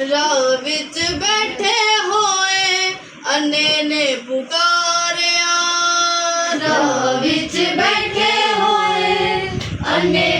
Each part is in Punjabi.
ਰਾਹ ਵਿੱਚ ਬੈਠੇ ਹੋਏ ਅੰਨੇ ਨੇ ਪੁਕਾਰਿਆ। ਰਾਹ ਵਿੱਚ ਬੈਠੇ ਹੋਏ ਅੰਨੇ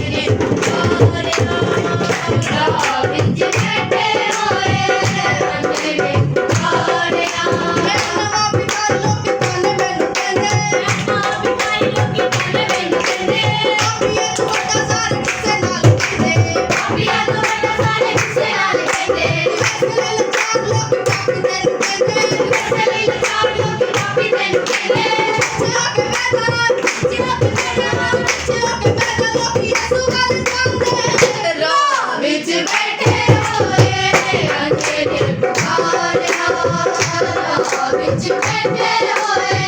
Yeah.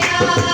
Thank you.